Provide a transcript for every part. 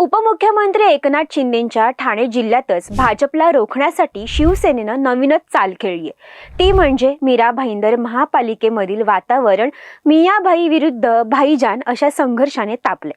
उपमुख्यमंत्री एकनाथ शिंदेंच्या ठाणे जिल्ह्यातच भाजपला रोखण्यासाठी शिवसेनेनं नवीनच चाल खेळली आहे ती म्हणजे मीरा भाईंदर महापालिकेमधील वातावरण मियाभाई विरुद्ध भाईजान अशा संघर्षाने तापले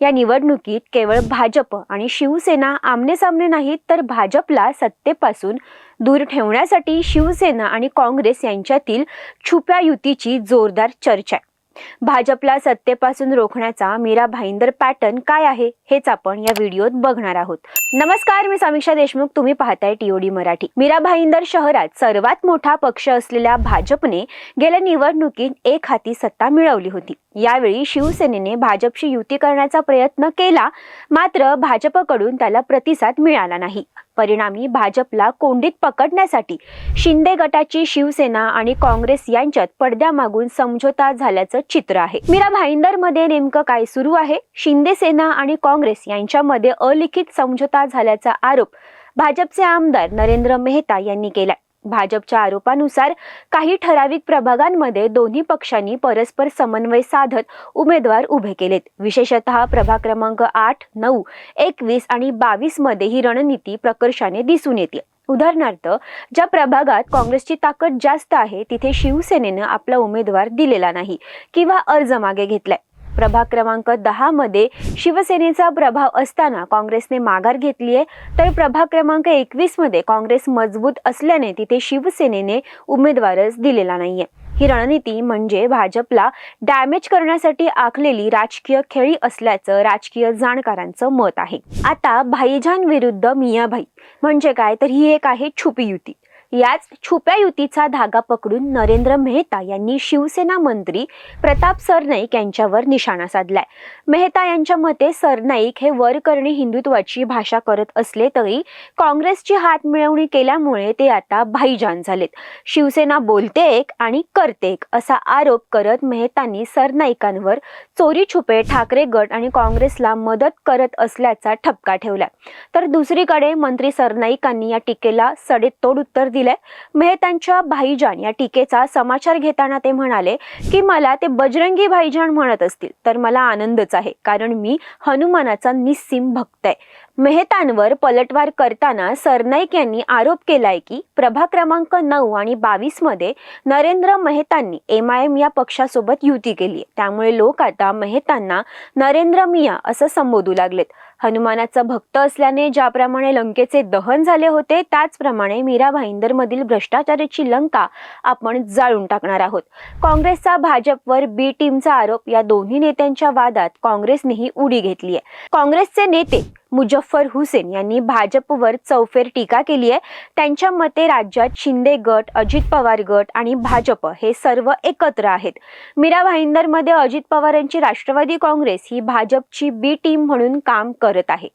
या निवडणुकीत केवळ भाजप आणि शिवसेना आमनेसामने नाहीत तर भाजपला सत्तेपासून दूर ठेवण्यासाठी शिवसेना आणि काँग्रेस यांच्यातील छुप्या युतीची जोरदार चर्चा आहे. भाजपला सत्तेपासून रोखण्याचा मीरा भाईंदर पॅटर्न काय आहे हेच आपण या व्हिडिओत बघणार आहोत. नमस्कार मी समीक्षा देशमुख. तुम्ही पाहताय टीओडी मराठी. मीरा भाईंदर शहरात सर्वात मोठा पक्ष असलेल्या भाजपने गेल्या निवडणुकीत एक हाती सत्ता मिळवली होती. यावेळी शिवसेनेने भाजपशी युती करण्याचा प्रयत्न केला मात्र भाजपकडून त्याला प्रतिसाद मिळाला नाही. परिणामी भाजपला कोंडीत पकडण्यासाठी शिंदे गटाची शिवसेना आणि काँग्रेस यांच्यात पडद्यामागून समझोता झाल्याचं चित्र आहे. मीरा भाईंदरमध्ये नेमकं काय सुरू आहे? शिंदे सेना आणि काँग्रेस यांच्यामध्ये अलिखित समझोता झाल्याचा आरोप भाजपचे आमदार नरेंद्र मेहता यांनी केलाय. भाजपच्या आरोपानुसार काही ठराविक प्रभागांमध्ये दोन्ही पक्षांनी परस्पर समन्वय साधत उमेदवार उभे केलेत. विशेषतः प्रभाग क्रमांक आठ नऊ एकवीस आणि बावीसमध्ये ही रणनीती प्रकर्षाने दिसून येते. उदाहरणार्थ ज्या प्रभागात काँग्रेसची ताकद जास्त आहे तिथे शिवसेनेनं आपला उमेदवार दिलेला नाही किंवा अर्ज मागे घेतलाय. प्रभाग क्रमांक दहा मध्ये शिवसेनेचा प्रभाव असताना काँग्रेसने माघार घेतली आहे. तर प्रभाग क्रमांक एकवीसमध्ये काँग्रेस मजबूत असल्याने तिथे शिवसेनेने उमेदवारच दिलेला नाहीये. ही रणनीती म्हणजे भाजपला डॅमेज करण्यासाठी आखलेली राजकीय खेळी असल्याचं राजकीय जाणकारांचं मत आहे. आता भाईजान विरुद्ध मियाभाई म्हणजे काय? तर ही एक आहे छुपी युती. याच छुप्या युतीचा धागा पकडून नरेंद्र मेहता यांनी शिवसेना मंत्री प्रताप सरनाईक यांच्यावर निशाणा साधलाय. मेहता यांच्या मते सरनाईक हे वरकरणी हिंदुत्वाची भाषा करत असले तरी काँग्रेसची हात मिळवणी केल्यामुळे ते आता भाईजान झालेत. शिवसेना बोलते एक आणि करते एक असा आरोप करत मेहतांनी सरनाईकांवर चोरी छुपे ठाकरे गट आणि काँग्रेसला मदत करत असल्याचा ठपका ठेवला तर दुसरीकडे मंत्री सरनाईकांनी या टीकेला सडेतोड उत्तर दिलंय. मेहतांच्या भाईजान या टीकेचा समाचार घेताना ते म्हणाले की मला ते बजरंगी भाईजान म्हणत असतील तर मला आनंदच आहे कारण मी हनुमानाचा निस्सीम भक्त आहे. मेहतांवर पलटवार करताना सरनाईक यांनी आरोप केलाय की प्रभा क्रमांक नऊ आणि बावीसमध्ये नरेंद्र मेहतांनी एम आय एम या पक्षासोबत युती केली त्यामुळे लोक आता मेहतांना नरेंद्र मिया असं संबोधू लागलेत. हनुमानाचा भक्त असल्याने ज्याप्रमाणे लंकेचे दहन झाले होते त्याचप्रमाणे मीरा भाईंदर मधील भ्रष्टाचाराची लंका आपण जाळून टाकणार आहोत. काँग्रेसचा भाजपवर बी टीमचा आरोप या दोन्ही नेत्यांच्या वादात काँग्रेसनेही उडी घेतली आहे काँग्रेसचे नेते मुजफ्फर हुसेन यांनी भाजपवर चौफेर टीका केली आहे. त्यांच्या मते राज्यात शिंदे गट अजित पवार गट आणि भाजप हे सर्व एकत्र आहेत. मीरा भाईंदरमध्ये अजित पवार यांची राष्ट्रवादी काँग्रेस ही भाजपची बी टीम म्हणून काम करत आहे.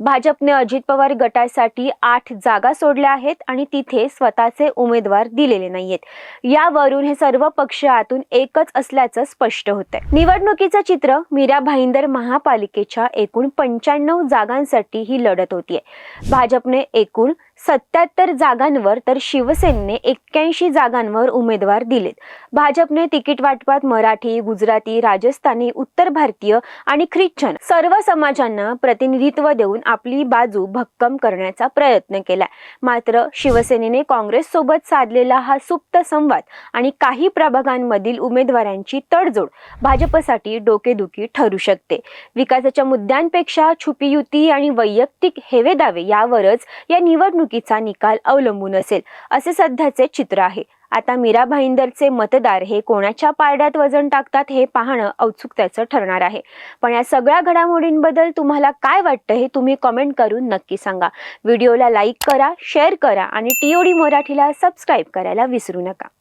भाजपने अजित पवार गटासाठी आठ जागा सोडल्या आहेत आणि तिथे स्वतःचे उमेदवार दिलेले नाहीयेत. यावरून हे सर्व पक्ष आतून एकच असल्याचं स्पष्ट होत आहे निवडणुकीचं चित्र मीरा भाईंदर महापालिकेच्या एकूण पंच्याण्णव जागांसाठी ही लढत होतीये. भाजपने एकूण सत्याहत्तर जागांवर तर शिवसेनेने एक्क्याऐंशी जागांवर उमेदवार दिलेत. भाजपने तिकीट वाटपात मराठी गुजराती राजस्थानी उत्तर भारतीय आणि ख्रिश्चन सर्व समाजांना प्रतिनिधित्व देऊन आपली बाजू भक्कम करण्याचा प्रयत्न केलाय मात्र शिवसेनेने काँग्रेस सोबत साधलेला हा सुप्त संवाद आणि काही प्रभागांमधील उमेदवारांची तडजोड भाजपसाठी डोकेदुखी ठरू शकते. विकासाच्या मुद्द्यांपेक्षा छुपी युती आणि वैयक्तिक हेवेदावे यावरच या निवडणुकीचा निकाल अवलंबून असेल असे सध्याचे चित्र आहे. आता मीरा भाईंदरचे मतदार हे कोणाच्या पारड्यात वजन टाकतात हे पाहणं औत्सुकतेचं ठरणार आहे. पण या सगळ्या घडामोडींबद्दल तुम्हाला काय वाटतं हे तुम्ही कमेंट करून नक्की सांगा. व्हिडिओला लाईक करा शेअर करा आणि टीओडी मराठीला सबस्क्राईब करायला विसरू नका.